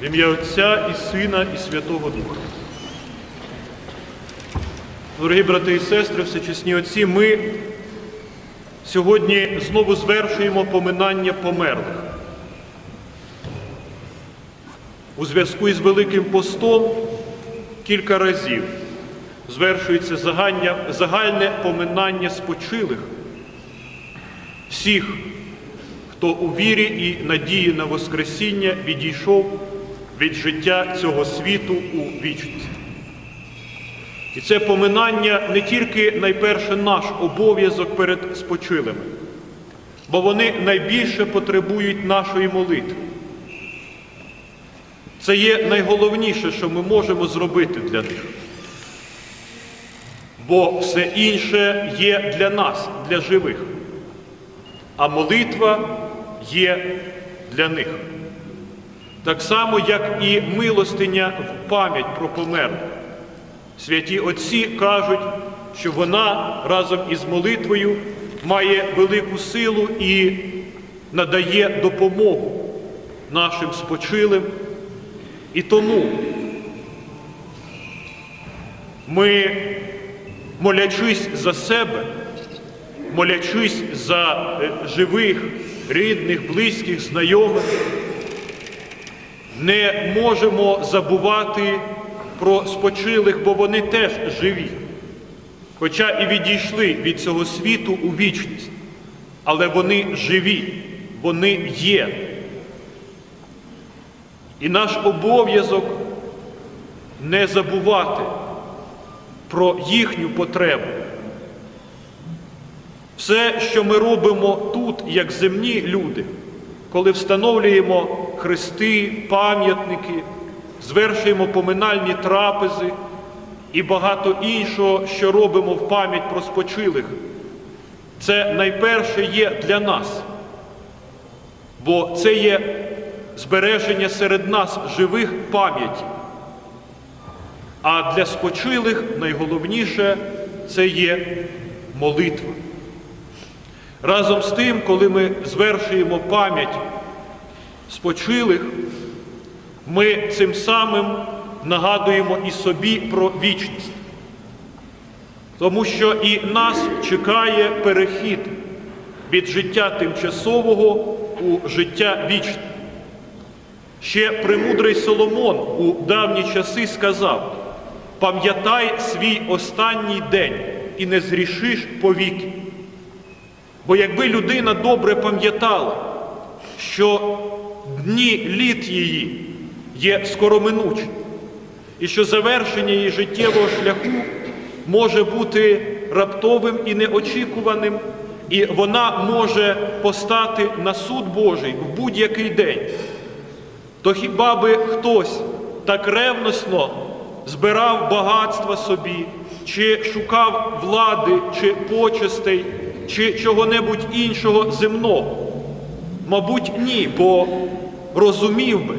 В ім'я Отця і Сина, і Святого Духа. Дорогі брати і сестри, всечесні отці, ми сьогодні знову звершуємо поминання померлих. У зв'язку із Великим постом кілька разів звершується загальне, поминання спочилих всіх, хто у вірі і надії на Воскресіння відійшов від життя цього світу у вічність. І це поминання не тільки найперше наш обов'язок перед спочилими, бо вони найбільше потребують нашої молитви. Це є найголовніше, що ми можемо зробити для них. Бо все інше є для нас, для живих, а молитва є для них. Так само, як і милостиня в пам'ять про померлих. Святі Отці кажуть, що вона разом із молитвою має велику силу і надає допомогу нашим спочилим. І тому ми, молячись за себе, молячись за живих, рідних, близьких, знайомих, не можемо забувати про спочилих, бо вони теж живі, хоча і відійшли від цього світу у вічність, але вони живі, вони є. І наш обов'язок не забувати про їхню потребу. Все, що ми робимо тут, як земні люди, коли встановлюємо хрести, пам'ятники, звершуємо поминальні трапези і багато іншого, що робимо в пам'ять про спочилих, це найперше є для нас, бо це є збереження серед нас живих пам'яті. А для спочилих найголовніше це є молитва. Разом з тим, коли ми звершуємо пам'ять спочилих, ми цим самим нагадуємо і собі про вічність. Тому що і нас чекає перехід від життя тимчасового у життя вічне. Ще премудрий Соломон у давні часи сказав: пам'ятай свій останній день і не зрішиш повіки. Бо якби людина добре пам'ятала, що дні літ її є скороминучі, і що завершення її життєвого шляху може бути раптовим і неочікуваним, і вона може постати на суд Божий в будь-який день, то хіба би хтось так ревносно збирав багатства собі, чи шукав влади, чи почестей, чи чого-небудь іншого земного? Мабуть, ні, бо розумів би,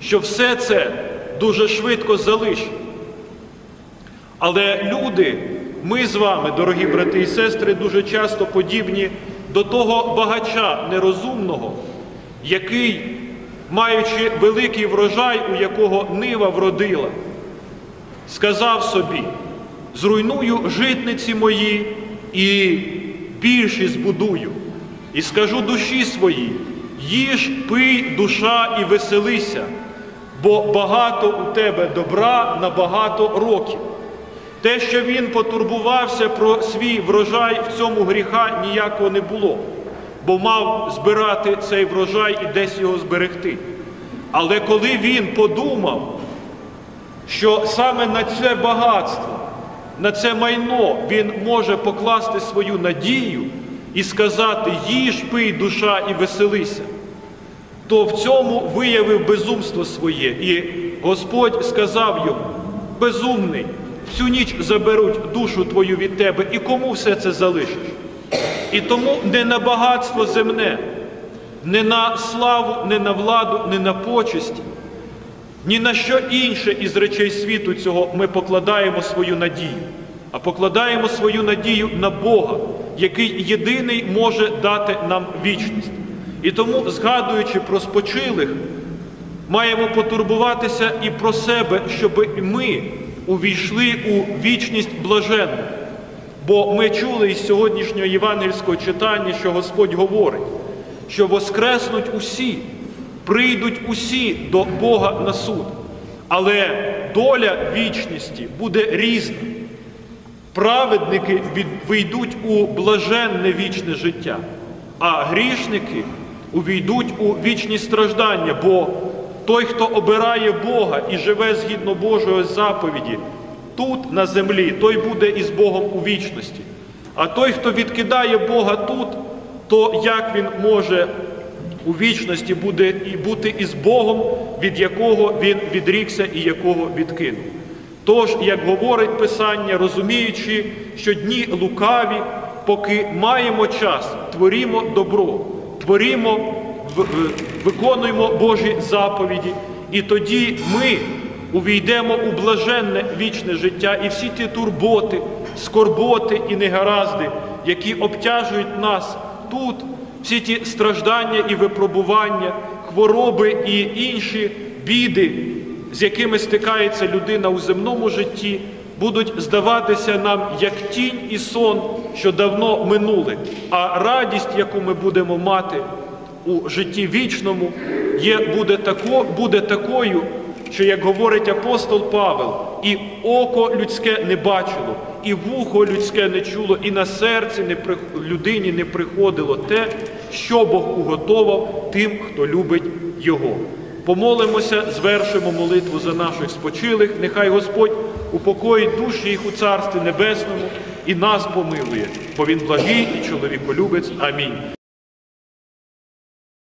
що все це дуже швидко залишить. Але люди, ми з вами, дорогі брати і сестри, дуже часто подібні до того багача нерозумного, який, маючи великий врожай, у якого нива вродила, сказав собі: зруйную житниці мої і більші збудую, і скажу душі своїй, їж, пий, душа і веселися, бо багато у тебе добра на багато років. Те, що він потурбувався про свій врожай, в цьому гріха ніякого не було, бо мав збирати цей врожай і десь його зберегти. Але коли він подумав, що саме на це багатство, на це майно він може покласти свою надію і сказати їж, пий, душа і веселися, то в цьому виявив безумство своє. І Господь сказав йому, безумний, всю ніч заберуть душу твою від тебе, і кому все це залишиш? І тому не на багатство земне, не на славу, не на владу, не на почесті, ні на що інше із речей світу цього ми покладаємо свою надію, а покладаємо свою надію на Бога, який єдиний може дати нам вічність. І тому, згадуючи про спочилих, маємо потурбуватися і про себе, щоб ми увійшли у вічність блаженну. Бо ми чули із сьогоднішнього євангельського читання, що Господь говорить, що воскреснуть усі, прийдуть усі до Бога на суд. Але доля вічності буде різна. Праведники вийдуть у блаженне вічне життя, а грішники увійдуть у вічні страждання, бо той, хто обирає Бога і живе згідно Божої заповіді тут, на землі, той буде із Богом у вічності. А той, хто відкидає Бога тут, то як він може у вічності буде і бути із Богом, від якого він відрікся і якого відкинув? Тож, як говорить Писання, розуміючи, що дні лукаві, поки маємо час, творімо добро, творімо, виконуємо Божі заповіді, і тоді ми увійдемо у блаженне вічне життя і всі ті турботи, скорботи і негаразди, які обтяжують нас тут, всі ті страждання і випробування, хвороби і інші біди, з якими стикається людина у земному житті, будуть здаватися нам як тінь і сон, що давно минули. А радість, яку ми будемо мати у житті вічному, є, буде, тако, буде такою, що, як говорить апостол Павел, і око людське не бачило, і вухо людське не чуло, і на серці не при... людині не приходило те, що Бог уготовав тим, хто любить Його. Помолимося, звершимо молитву за наших спочилих. Нехай Господь упокоїть душі їх у Царстві Небесному і нас помилує, бо Він благий і чоловіколюбець. Амінь.